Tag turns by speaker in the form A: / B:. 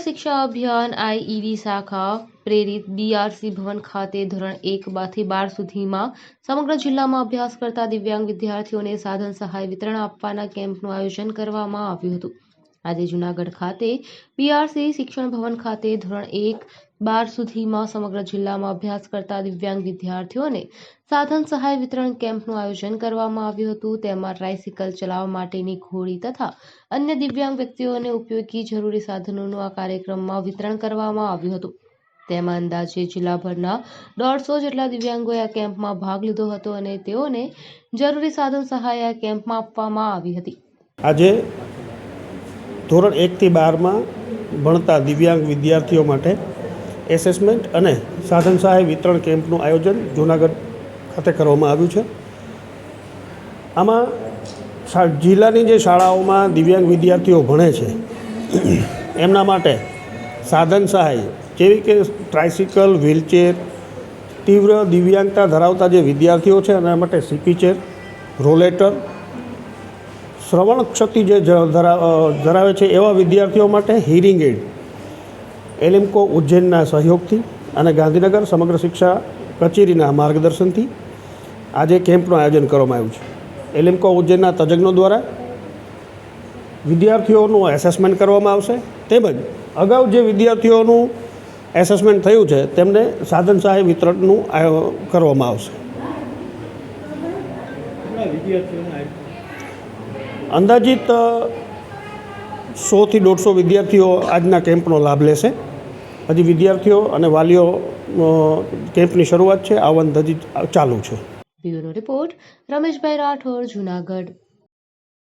A: Shiksha Abhiyan IED શાખા પ્રેરિત BRC ભવન ખાતે ધોરણ એક થી બાર સુધીમાં સમગ્ર જિલ્લામાં અભ્યાસ કરતા દિવ્યાંગ વિદ્યાર્થીઓને સાધન સહાય વિતરણ આપવાના કેમ્પનું આયોજન કરવામાં આવ્યું હતું. આજે જૂનાગઢ ખાતે બીઆરસી શિક્ષણ ભવન ખાતે ધોરણ એક, બાર સુધીમાં સમગ્ર જિલ્લામાં અભ્યાસ કરતા દિવ્યાંગ વિદ્યાર્થીઓને સાધન સહાય વિતરણ કેમ્પનું આયોજન કરવામાં આવ્યું હતું. તેમાં ટ્રાયસિકલ ચલાવવા માટેની ઘોડી તથા અન્ય દિવ્યાંગ વ્યક્તિઓને ઉપયોગી જરૂરી સાધનોનું આ કાર્યક્રમમાં વિતરણ કરવામાં આવ્યું હતું. તેમાં અંદાજે જિલ્લાભરના દોઢસો જેટલા દિવ્યાંગોએ આ કેમ્પમાં ભાગ લીધો હતો અને તેઓને જરૂરી સાધન સહાય આ કેમ્પમાં આપવામાં આવી હતી.
B: આજે ધોરણ એકથી બારમાં ભણતા દિવ્યાંગ વિદ્યાર્થીઓ માટે એસેસમેન્ટ અને સાધન સહાય વિતરણ કેમ્પનું આયોજન જૂનાગઢ ખાતે કરવામાં આવ્યું છે. આમાં જિલ્લાની જે શાળાઓમાં દિવ્યાંગ વિદ્યાર્થીઓ ભણે છે, એમના માટે સાધન સહાય જેવી કે ટ્રાયસિકલ વ્હીલચેર તીવ્ર દિવ્યાંગતા ધરાવતા જે વિદ્યાર્થીઓ છે એના માટે સીપી ચેર રોલેટર શ્રવણ ક્ષતિ જે ધરાવે છે એવા વિદ્યાર્થીઓ માટે હિયરિંગ એડ એલિમ્કો ઉજ્જૈનના સહયોગથી અને ગાંધીનગર સમગ્ર શિક્ષા કચેરીના માર્ગદર્શનથી આજે કેમ્પનું આયોજન કરવામાં આવ્યું છે. એલિમ્કો ઉજ્જૈનના તજજ્ઞો દ્વારા વિદ્યાર્થીઓનું એસેસમેન્ટ કરવામાં આવશે. તેમજ અગાઉ જે વિદ્યાર્થીઓનું એસેસમેન્ટ થયું છે, તેમને સાધન સહાય વિતરણનું કરવામાં આવશે. અંદાજિત સોથી દોઢસો વિદ્યાર્થીઓ આજના કેમ્પનો લાભ લેશે. હજી વિદ્યાર્થીઓ અને વાલીઓ કેમ્પની શરૂઆત છે. આવન હજી ચાલુ છે.
A: Bureau report, Rameshbhai Rathod, Junagadh.